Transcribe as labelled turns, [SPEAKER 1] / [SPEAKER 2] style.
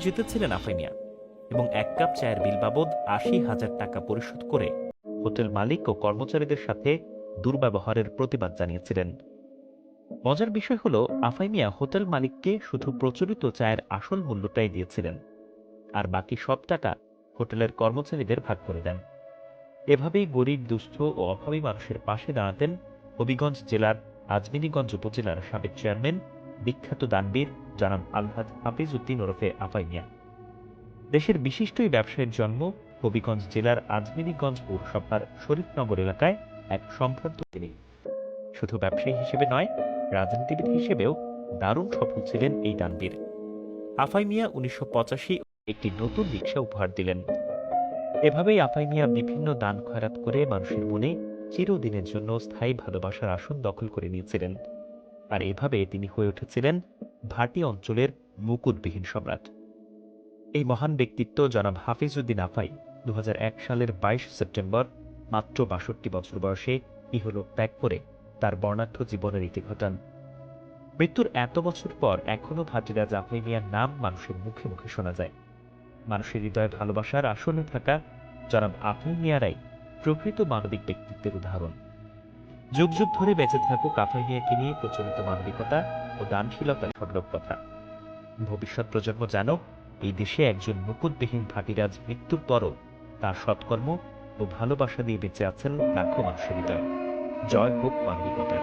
[SPEAKER 1] জিতেছিলেন আফাই মিয়া এবং এক কাপ চায়ের বিল বাবদ আশি হাজার টাকা পরিশোধ করে হোটেল মালিক ও কর্মচারীদের সাথে দুর্ব্যবহারের প্রতিবাদ জানিয়েছিলেন। মজার বিষয় হলো আফাই মিয়া হোটেল মালিককে শুধু প্রচলিত চায়ের আসল মূল্যটাই দিয়েছিলেন আর বাকি সব টাকা হোটেলের কর্মচারীদের ভাগ করে দেন। এভাবেই গরিব, দুস্থ ও অভাবী মানুষের পাশে দাঁড়াতেন হবিগঞ্জ জেলার আজমিনীগঞ্জ উপজেলার সাবেক চেয়ারম্যান বিখ্যাত দানবীর জনাব আলহাজ হাফিজ উদ্দিন ওরফে আফাই মিয়া। দেশের বিশিষ্টই ব্যবসায়ীর জন্ম হবিগঞ্জ জেলার আজমিনীগঞ্জ পৌরসভার শরীফনগর এলাকায় এক সম্ভ্রান্ত তিনি। শুধু ব্যবসায়ী হিসেবে নয়, রাজনীতিবিদ হিসেবেও দারুণ সফল ছিলেন এই দানবীর। আফাই মিয়া উনিশশো পঁচাশি একটি নতুন রিক্সা উপহার দিলেন। এভাবেই আফাই মিয়া বিভিন্ন দান খয়রাত করে মানুষের মনে চিরদিনের জন্য স্থায়ী ভালোবাসার আসন দখল করে নিয়েছিলেন। আর এভাবে তিনি হয়ে উঠেছিলেন ভাটি অঞ্চলের মুকুটবিহীন সম্রাট। এই মহান ব্যক্তিত্ব জনাব হাফিজউদ্দিন আফাই দু হাজার এক সালের বাইশ সেপ্টেম্বর, মাত্র বাষট্টি বছর বয়সে ইহলোক ত্যাগ করে তার বর্ণাঢ্য জীবনের ইতি ঘটান। মৃত্যুর এত বছর পর এখনও ভাটিরা জাফাই মিয়ার নাম মানুষের মুখে মুখে শোনা যায়। মানুষের হৃদয়ে ভালোবাসার আসনে থাকা জনাব আফাই মিয়ারাই প্রকৃত মানবিক ব্যক্তিত্বের উদাহরণ। যুগ যুগ ধরে বেঁচে থাকুক আফাই মিয়াকে নিয়ে প্রচলিত মানবিকতা ও দানশীলতার সর্ব কথা। ভবিষ্যৎ প্রজন্ম জানুক এই দেশে একজন মুকুটবিহীন ভাটিরাজ মৃত্যুর পরও তার সৎকর্ম ও ভালোবাসা দিয়ে বেঁচে আছেন লাখো মানুষের হৃদয়। জয় হোক মানবিকতার